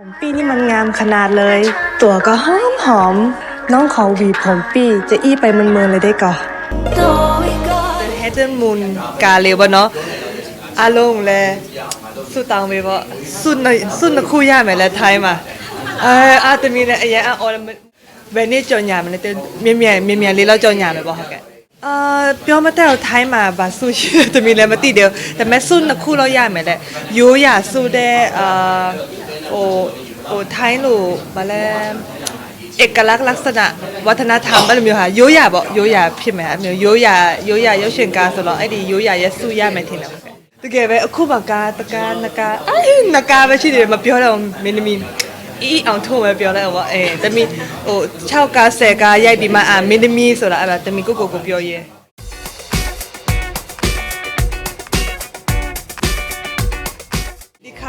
ผมปี้นี่มันงามขนาดเลย ตัวก็หอมหอม น้องขอหวีผมปี้จะอี้ไปมันเมินๆเลยได้ก่อน ဟဲဒန်မွန်ကာလေးပေါ့နော်အလုံးလဲဆူတောင်းပေးပေါ့ဆုနဆုနခုရမယ်လဲထိုင်းမှာအဲအတမီနဲ့အရင်အော်ဘယ်နေ့ကြော်ညာမလဲတဲ့မြင်မြန်မြင်မြန်လေးတော့ကြော်ညာမယ်ပေါ့ဟုတ်ကဲ့အာပြောမတဲ့ထိုင်းမှာဗာဆုရှိတမီလည်းမသိတယ်ဒါပေမဲ့ဆုနှစ်ခုတော့ရမယ်လေရိုးရဆုတဲ့အာ ဟိုဟိုထိုင်းလို့ဗာလဲ เอกลักษณ์ลักษณะวัฒนธรรมအဲ့လိုမျိုးဟာရိုးရာပေါ့ရိုးရာဖြစ်မယ်အဲ့မျိုးရိုးရာရိုးရာရုပ်ရှင်ကားဆိုတော့အဲ့ဒီရိုးရာရဲ့စုရမယ်ထင်တယ်ပေါ့တကယ်ပဲအခုမှကားတကားနကားအဲ့နကားပဲရှိတယ်မပြောတော့မင်းသမီးအီးအောင်ထုံးပဲပြောလိုက်တော့အဲတမီဟို6ကား10ကားရိုက်ပြီးမှအာမင်းသမီးဆိုတာအဲ့ဒါတမီကိုကိုကိုပြောရဲ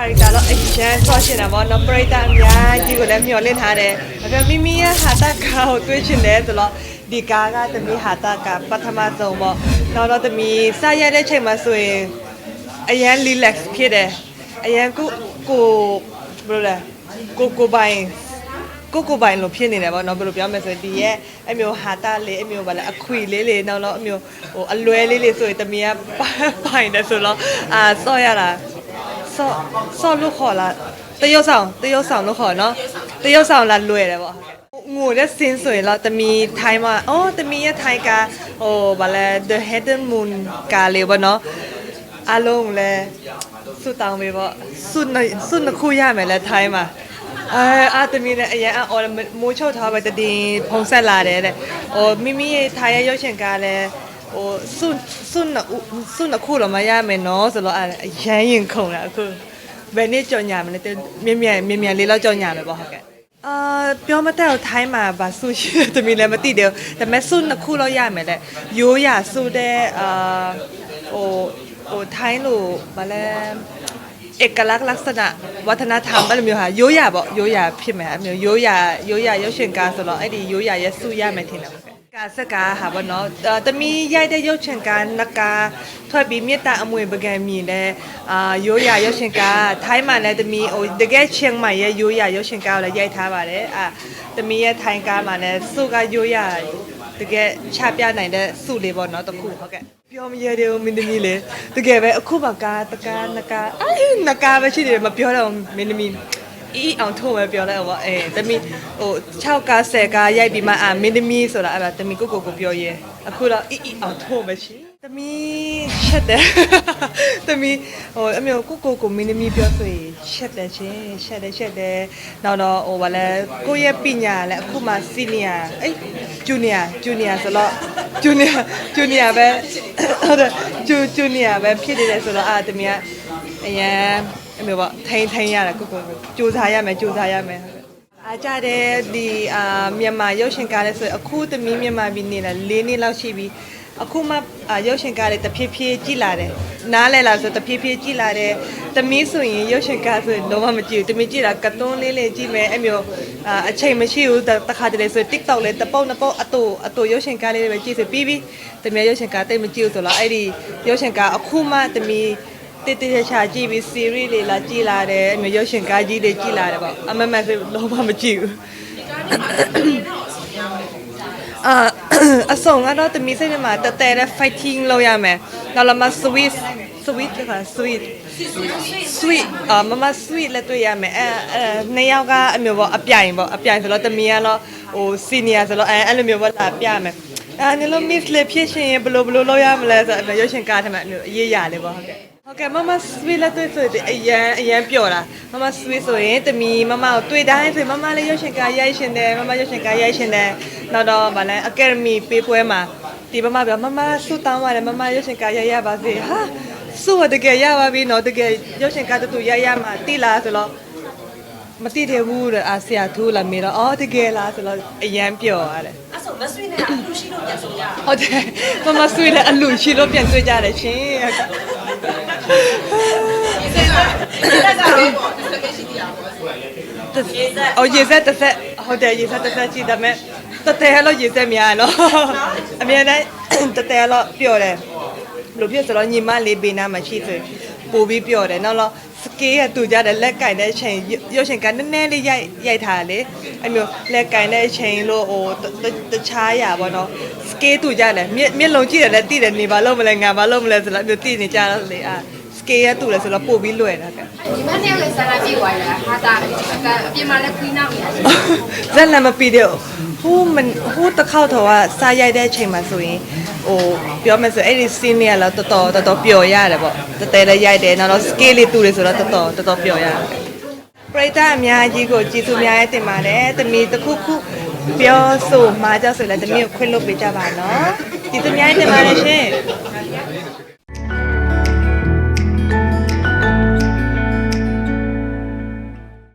character တော့အရင်ဆော့ရှင်တာပေါ့နော်ပရိသတ်အများကြီးကိုလည်းမျှော်လင့်ထားတယ်။ဒါပေမဲ့မိမိရဲ့ဟာတာကာကိုတွေးချင်တယ်ဆိုတော့ဒီကားကတမီဟာတာကာပထမဆုံးပေါ့။နောက်တော့တမီစရတဲ့ချိန်မှာဆိုရင်အရင် relax ဖြစ်တယ်။အရင်ကိုကိုဘယ်လိုလဲကိုကိုပိုင်ကိုကိုပိုင်လို့ဖြစ်နေတယ်ပေါ့နော်ဘယ်လိုပြောမလဲဆိုရင်ဒီရဲ့အမျိုးဟာတာလေးအမျိုးဗာလဲအခွေလေးလေးနောက်တော့အမျိုးဟိုအလွဲလေးလေးဆိုရင်တမီကပိုင်တယ်ဆိုတော့အာဆော့ရတာ ဆော့ဆော့လို့ခေါ်လားတရုတ်ဆောင်တရုတ်ဆောင်လို့ခေါ်နော်တရုတ်ဆောင်လာလွယ်တယ်ပေါ့ငိုတဲ့စင်းဆိုရင်တော့တမီထိုင်းမှာအော်တမီရဲ့ထိုင်းကဟိုဗာလဲ the hidden moon ကားလေးပေါ့နော်အလုံးလဲဆုတောင်းပေးပေါ့ဆုနှစ်ဆုနှစ်ခုရမယ်လဲထိုင်းမှာအဲအတမီနဲ့အရင်အော်မိုးချုပ်ထားပဲတည်ဖုံဆက်လာတယ်တဲ့ဟိုမိမိရဲ့ထိုင်းရဲ့ရုပ်ရှင်ကားလဲ ဟိုစွန်းစွန်းနှစ်ဦးစွန်းနှစ်ခုတော့မရမယ်နော်ဆိုတော့အဲအရန်ရင်ခုန်တာအခုဘယ်နေ့ကြော်ညာမလဲတဲ့မြင်မြန်မြင်မြန်လေးတော့ကြော်ညာမယ်ပေါ့ဟုတ်ကဲ့အာပြောမတဲ့ထိုင်းမှာဗာဆုရှိတမီလည်းမသိတယ်ဒါပေမဲ့စွန်းနှစ်ခုတော့ရမယ်လေရိုးရဆုတဲ့အာဟိုဟိုထိုင်းလို့ဗာလဲเอกลักษณ์ลักษณะวัฒนธรรมအဲ့လိုမျိုးဟာရိုးရာပေါ့ရိုးရာဖြစ်မယ်အဲ့မျိုးရိုးရာရိုးရာရုပ်ရှင်ကားဆိုတော့အဲ့ဒီရိုးရာရဲ့စုရမယ်ထင်တယ် ပေါ့ကာစကားဟာဗောနော်အာတမီရိုက်တဲ့ရုပ်ရှင်ကားနကားထွက်ပြီးမြေတာအမွေပကံမြင်တဲ့အာရိုးရာရုပ်ရှင်ကားထိုင်းမှာလည်းတမီဟိုတကယ်ချင်းမိုင်ရဲ့ရိုးရာရုပ်ရှင်ကားကိုလည်းရိုက်ထားပါတယ်အာတမီရဲ့ထိုင်းကားမှာလည်းစုကရိုးရာတကယ်ချပြနိုင်တဲ့စုလေးပေါ့နော်တခုဟုတ်ကဲ့ပြောမရတဲ့မင်းသမီးလေတကယ်ပဲအခုမှကားတကားနကားအဲ့နကားပဲရှိတယ်မပြောတော့မင်းသမီး အီးအောင်ထုံးပဲပြောလိုက်တော့အဲတမီဟို6ကား10ကားရိုက်ပြီးမှအာမင်းသမီးဆိုတာအဲ့ဒါတမီကိုကိုကိုပြောရဲအခုတော့အီးအီးအောင်ထုံးပဲရှိတမီချက်တယ်တမီဟိုအမျိုးကိုကိုကိုမင်းသမီးပြောဆိုရင်ချက်တယ်ချင်းချက်တယ်ချက်တယ်နောက်တော့ဟိုဗာလဲကိုရဲ့ပညာလဲအခုမှစီနီယာအေးဂျူနီယာဂျူနီယာဆိုတော့ဂျူနီယာဂျူနီယာပဲဟုတ်တယ်ဂျူဂျူနီယာပဲဖြစ်နေတယ်ဆိုတော့အာတမီကအရန် အမျိုးပေါ့ထိန်ထိန်ရတယ်ကိုကိုစူးစမ်းရမယ်စူးစမ်းရမယ်ဟုတ်ကဲ့အားကြတဲ့ဒီအာမြန်မာရုပ်ရှင်ကားလဲဆိုရင်အခုသမီးမြန်မာပြည်နေလာ၄နှစ်လောက်ရှိပြီအခုမှအာရုပ်ရှင်ကားလေးတဖြည်းဖြည်းကြည်လာတယ်နားလဲလာဆိုတဖြည်းဖြည်းကြည်လာတယ်သမီးဆိုရင်ရုပ်ရှင်ကားဆိုရင်လုံးဝမကြည့်ဘူးသမီးကြည့်တာကတွန်းလေးလေးကြည့်မယ်အဲ့မျိုးအာအချိန်မရှိဘူးတတခါတလေဆို TikTok လေးတပုတ်နှစ်ပုတ်အတူအတူရုပ်ရှင်ကားလေးတွေပဲကြည့်ဆိုပြီးပြီသမီးရုပ်ရှင်ကားတိတ်မကြည့်ဘူးဆိုတော့အဲ့ဒီရုပ်ရှင်ကားအခုမှသမီး တေးတေးချာချာကြည့်ပြီး series လေးလာကြည့်လာတယ်အမျိုးရုပ်ရှင်ကားကြီးတွေကြည့်လာတယ်ပေါ့အမမဆိုလုံးဝမကြည့်ဘူးအာအဆောင်ကတော့တမီးစိတ်ထဲမှာတတဲတဲ့ fighting လုပ်ရမယ်နောက်လာမ sweet sweet က sweet sweet အာမမ sweet လက်တွေ့ရမယ်အဲအဲနှစ်ယောက်ကအမျိုးပေါ့အပြိုင်ပေါ့အပြိုင်ဆိုတော့တမီးကတော့ဟို senior ဆိုတော့အဲအဲ့လိုမျိုးပေါ့လာပြမယ် အဲနင်လို့ miss လေးဖြစ်ရှင်ရင်ဘယ်လိုဘယ်လိုလုပ်ရမလဲဆိုတော့ရုပ်ရှင်ကားထဲမှာအမျိုးအရေးရလေးပေါ့ဟုတ်ကဲ့ဟုတ်ကဲ့မမဆွေးလက်တွေ့ဆိုရင်အရန်အရန်ပျော်တာမမဆွေးဆိုရင်တမီမမကိုတွေ့တိုင်းဆိုရင်မမလည်းရုပ်ရှင်ကားရိုက်ရှင်တယ်မမရုပ်ရှင်ကားရိုက်ရှင်တယ်နောက်တော့ဗာလဲအကယ်ဒမီပေးပွဲမှာဒီမမပြောမမဆူတောင်းပါတယ်မမရုပ်ရှင်ကားရိုက်ရပါစေဟာဆူရတကယ်ရပါပြီနော်တကယ်ရုပ်ရှင်ကားတူတူရိုက်ရမှာတိလားဆိုတော့မတိတယ်ဘူးတဲ့အာဆရာထူးလာမေးတော့အော်တကယ်လားဆိုတော့အရန်ပျော်ရတယ်အဲ့ဆို မဆွေးနဲ့အလူရှိလို့ပြန်ဆိုရအောင်ဟုတ်တယ်မမဆွေးလည်းအလူရှိလို့ပြန်တွေ့ကြတယ်ရှင်ဒီလက်ကတော့ပေါ့ဒီစကေးရှိတရားပေါ့။အော်ရေဆက်တစ်ဆက်ဟုတ်တယ်ရေဆက်တစ်ဆက်ရှိတယ်မဲ့တတဲလို့ရေဆက်များနော်။အမြဲတမ်းတတဲလို့ပြောတယ်။လို့ဖြစ်ဆိုတော့ညီမလေးဘေးနားမှာရှိဆိုပို့ပြီးပြောတယ်။နောက်တော့ စ scale ကတူကြတယ်လက်ကင်တဲ့အချိန်ရုပ်ရှင်ကနည်းနည်းလေးရိုက်ရိုက်ထားတယ်လေအဲ့မျိုးလက်ကင်တဲ့အချိန်လို့ဟိုတတတခြားရပါတော့ scale တူကြတယ်မျက်မျက်လုံးကြည့်တယ်လည်းသိတယ်နေဘာလို့မလဲငါဘာလို့မလဲဆိုတော့မျိုးသိနေကြတော့လေအာ scale ကတူတယ်ဆိုတော့ပို့ပြီးလွယ်တာကဲဒီမနေ့ကဆန္ဒပြေသွားရတာဟာတာအပြင်မှာလည်းခွေးနောက်နေတာရှိဇက်လည်းမပြီးတဲ့ ဟိုးမဟိုးတစ်ခေါက်တော့ကစားရိုက်တဲ့အချိန်မှာဆိုရင်ဟိုပြောမယ်ဆိုအဲ့ဒီ scene လေးကတော့တော်တော်တော်တော်ပျော်ရတယ်ပေါ့တတဲလည်းရိုက်တယ်နောက်တော့ scale လေးတူတယ်ဆိုတော့တော်တော်တော်တော်ပျော်ရတယ်ပရိသတ်အများကြီးကိုကြည်သူများရဲ့တင်ပါတယ်တမီတစ်ခုခုပြောဆိုမှာကြောက်ဆိုလည်းတမီကိုခွင့်လွှတ်ပေးကြပါနော်ကြည်သူများရဲ့တင်ပါတယ်ရှင်